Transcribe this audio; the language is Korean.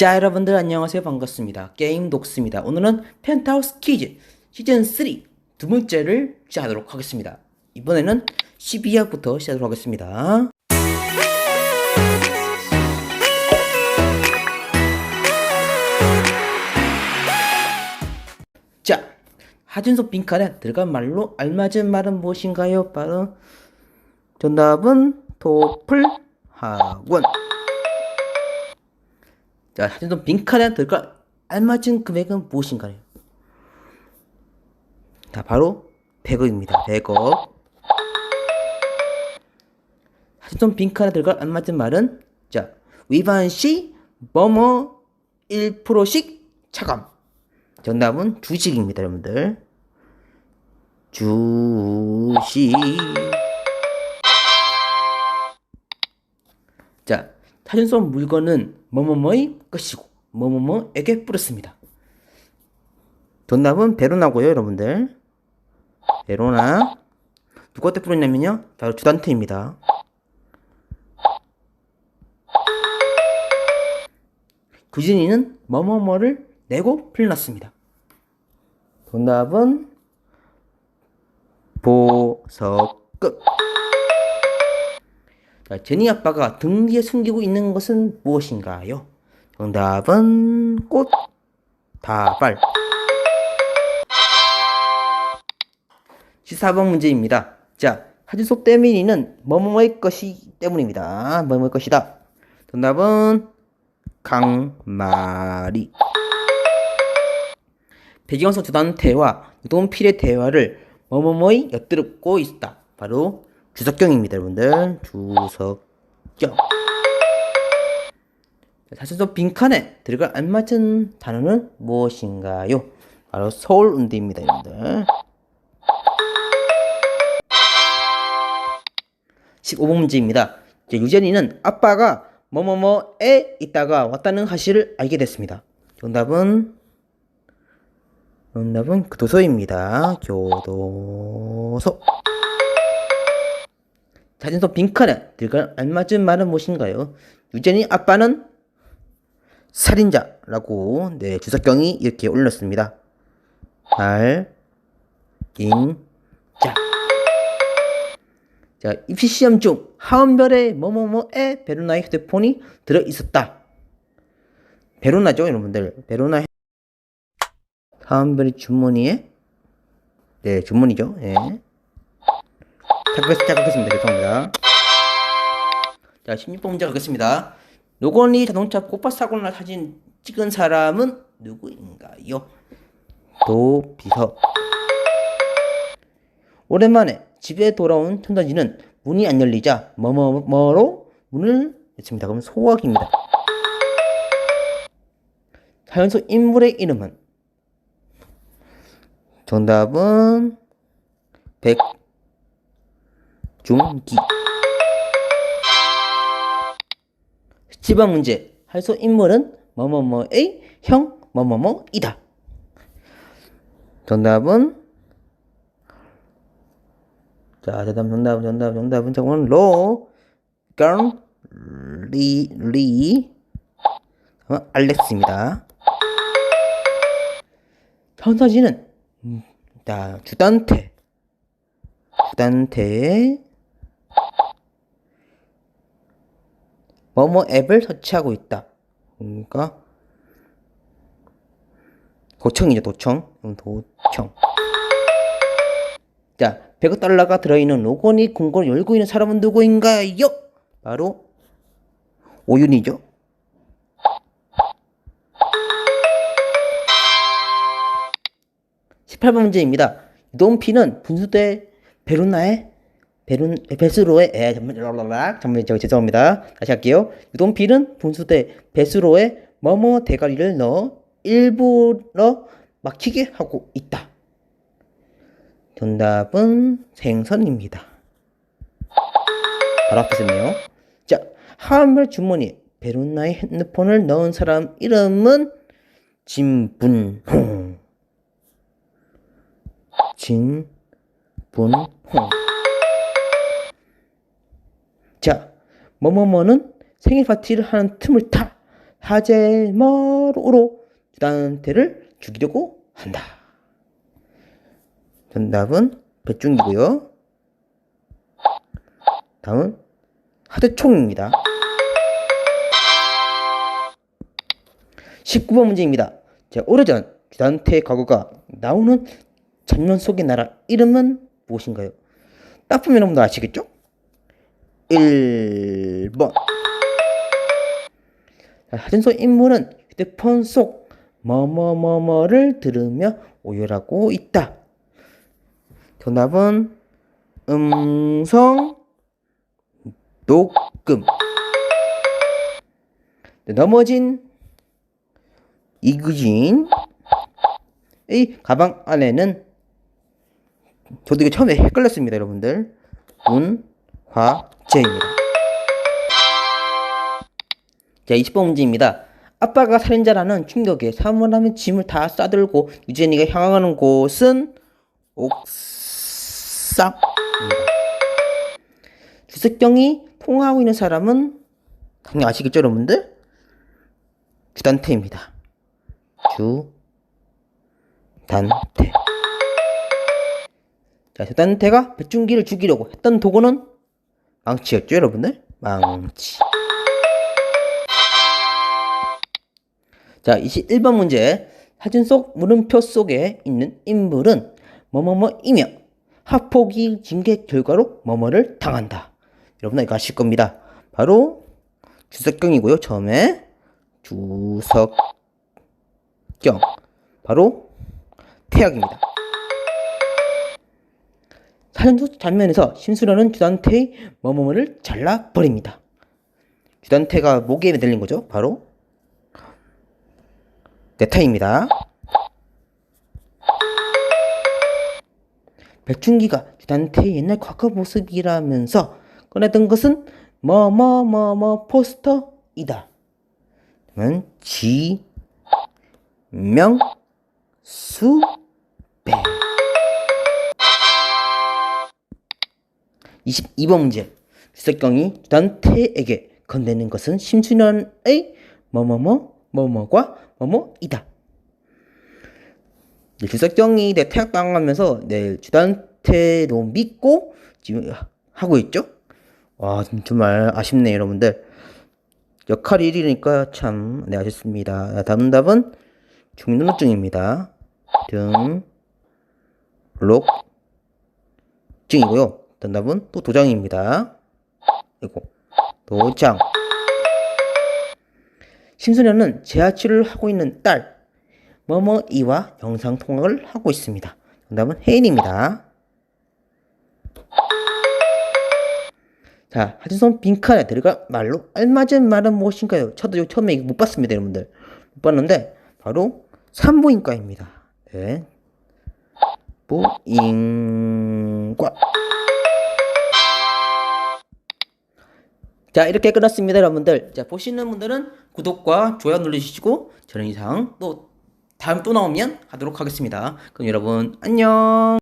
자 여러분들 안녕하세요. 반갑습니다. 게임 독스입니다. 오늘은 펜타우스 퀴즈 시즌 3 두 번째를 시작하도록 하겠습니다. 이번에는 12화부터 시작하도록 하겠습니다. 자 하준석 빈칸에 들어간 말로 알맞은 말은 무엇인가요? 바로 정답은 토플 학원 자, 사진도 빈칸에 들어갈 알맞은 금액은 무엇인가요? 자, 바로 100억입니다. 100억. 사진도 빈칸에 들어갈 알맞은 말은 자, 위반 시 뭐뭐 1%씩 차감. 정답은 주식입니다, 여러분들. 주식. 사진 속 물건은 뭐뭐뭐의 것이고 뭐뭐뭐에게 뿌렸습니다. 정답은 베로나고요, 여러분들. 베로나. 누구한테 뿌렸냐면요. 바로 주단테입니다. 구진이는 뭐뭐뭐를 내고 풀렸습니다. 정답은 보석급. 자, 제니 아빠가 등 뒤에 숨기고 있는 것은 무엇인가요? 정답은 꽃, 다발. 14번 문제입니다. 자, 하진석 때문이는 뭐뭐뭐의 것이 때문입니다. 뭐뭐의 것이다. 정답은 강마리. 배경성 주단태와 유동필의 대화를 뭐뭐뭐의 엿들고 있다. 바로 주석경입니다, 여러분들. 주석경. 사실서 빈칸에 들어갈 알맞은 단어는 무엇인가요? 바로 서울운대입니다, 여러분들. 15번 문제입니다. 이제 유전이는 아빠가 뭐뭐뭐에 있다가 왔다는 사실을 알게 됐습니다. 정답은 정답은 교도소입니다. 교도소. 사진속 빈칸에 들어갈 알맞은 말은 무엇인가요? 유전이 아빠는 살인자라고 네 주석경이 이렇게 올렸습니다. 살인자. 자 입시 시험 중 하은별의 뭐뭐뭐에 베로나의 휴대폰이 들어 있었다. 베로나죠, 여러분들. 베로나 하은별의 주머니에 네 주머니죠. 예. 시작하겠습니다. 죄송합니다. 자, 16번 문제 가겠습니다. 노건리 자동차 폭발 사고를 날 사진 찍은 사람은 누구인가요? 도비서. 오랜만에 집에 돌아온 천사진은 문이 안 열리자 뭐뭐뭐로 문을 닫습니다. 그럼 소화기입니다. 사연 속 인물의 이름은 정답은 백 중기. 10번 문제. 할수 인물은 뭐뭐뭐의 형 뭐뭐뭐이다. 정답은 자 정답 정답 정답은 정답은 로. 건, 리, 리 알렉스입니다. 음, 자 주단태. 주단태 뭐뭐 앱을 설치하고 있다. 그러니까 도청이죠, 도청. 도청. 자, 100억 달러가 들어있는 로건이 궁궐을 열고 있는 사람은 누구인가요? 바로 오윤이죠. (18번) 문제입니다. 이동피는 분수대 베루나의 베룬 베스로의 에 잠만 저 죄송합니다. 다시 할게요. 유동필은 분수 대 베스로의 뭐뭐 대가리를 넣어 일부러 막히게 하고 있다. 정답은 생선입니다. 바로 앞에 있네요. 자, 하은별 주머니에 베룬나의 핸드폰을 넣은 사람 이름은 진분홍. 진분홍. 자, 뭐뭐뭐는 생일 파티를 하는 틈을 타 하제머로 주단태를 죽이려고 한다. 정답은 배중이고요. 다음은 하드총입니다. 19번 문제입니다. 자, 오래전 주단태의 과거가 나오는 장면 속의 나라 이름은 무엇인가요? 딱 보면 여러분들 아시겠죠? 1번. 사진속 인물은 휴대폰 속 뭐뭐뭐뭐를 들으며 오열하고 있다. 정답은 음성 녹음. 네, 넘어진 이그진의 가방 안에는 저도 이거 처음에 헷갈렸습니다 여러분들. 문 화재입니다. 자 20번 문제입니다. 아빠가 살인자라는 충격에 사물함의 짐을 다 싸들고 유진이가 향하는 곳은 옥상입니다. 주석경이 통화하고 있는 사람은 당연히 아시겠죠 여러분들? 주단태입니다. 주단태. 자, 주단태가 백준기를 죽이려고 했던 도구는 망치였죠 여러분들? 망치. 자 21번 문제. 사진 속 물음표 속에 있는 인물은 뭐뭐뭐이며 합포기 징계 결과로 뭐뭐를 당한다. 여러분 이거 아실 겁니다. 바로 주석경이고요 처음에. 주석경. 바로 태학입니다 속 장면에서 심수련은 주단태의 뭐뭐뭐를 잘라버립니다 주단태가 목에 매달린 거죠 바로 네타입니다. 백준기가 주단태의 옛날 과거 모습이라면서 꺼내던 것은 뭐뭐뭐뭐 포스터이다. 그러면 지, 명, 수, 배. 22번 문제. 주석경이 주단태에게 건네는 것은 심수련의 뭐뭐뭐 뭐뭐과 뭐뭐이다. 네, 주석경이 내 태학당 하면서 네, 주단태로 믿고 지금 하고 있죠. 와 정말 아쉽네요 여러분들. 역할 1위니까 참 네, 아쉽습니다. 다음 답은 중등록증입니다. 등록증이고요. 다음 답은 또 도장입니다. 그리고 도장. 심수련은 재활치료를 하고 있는 딸 뭐뭐 이와 영상 통화를 하고 있습니다. 정답은 혜인입니다. 자, 하진선 빈칸에 들어갈 말로 알맞은 말은 무엇인가요? 저도 처음에 이거 못 봤습니다, 여러분들. 못 봤는데 바로 산부인과입니다. 네. 부인과. 자, 이렇게 끝났습니다, 여러분들. 자, 보시는 분들은 구독과 좋아요 눌러주시고, 저는 이상 또 다음 또 나오면 하도록 하겠습니다. 그럼 여러분, 안녕!